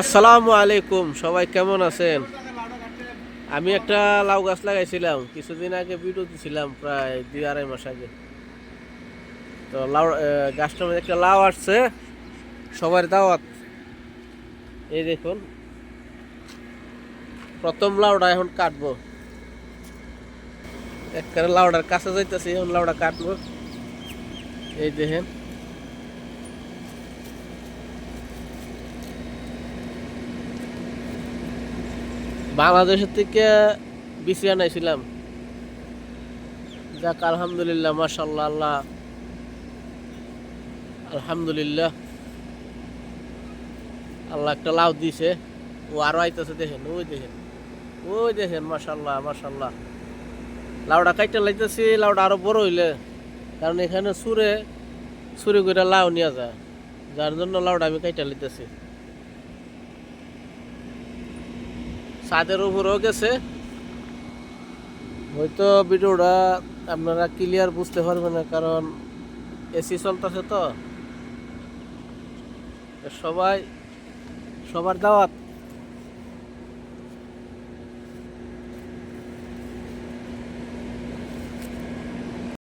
আসসালামু আলাইকুম, সবাই কেমন আছেন? আমি একটা লাউ গাছ লাগাইছিলাম, কিছুদিন আগে ভিডিও দিছিলাম, প্রায় দুই আড়াই মাস আগে। তো লাউ গাছটার মধ্যে একটা লাউ আসছে, সবার দাওয়াত। এই দেখুন, প্রথম লাউটা এখন কাটবো। একবারে লাউডার কাছে যাইতেছি, এখন লাউডা কাটবো। এই দেখেন বাংলাদেশের থেকে বিসি আনাইছিলাম। যাক, আলহামদুলিল্লাহ মাশাল্লাহ আল্লাহ। আলহামদুলিল্লাহ। আল্লাহ একটা লাউ দিছে। ও আরও আইতেছে, দেখেন, ওই দেখেন ওই দেখেন মাশাল্লাহ মাশাল্লাহ লাউটা কাইটা লাইতেছি, লাউটা আরও বড় হইলে, কারণ এখানে সুরে সুরে করে লাউ নিয়ে যায়। যার জন্য লাউটা আমি কাইটা লাইতেছি। ছাদের উপরেও গেছে। হয়তো ভিডিওটা আপনারা ক্লিয়ার বুঝতে পারবেন না, কারণ এসি চলতেছে তো। সবাই, সবার দাওয়াত।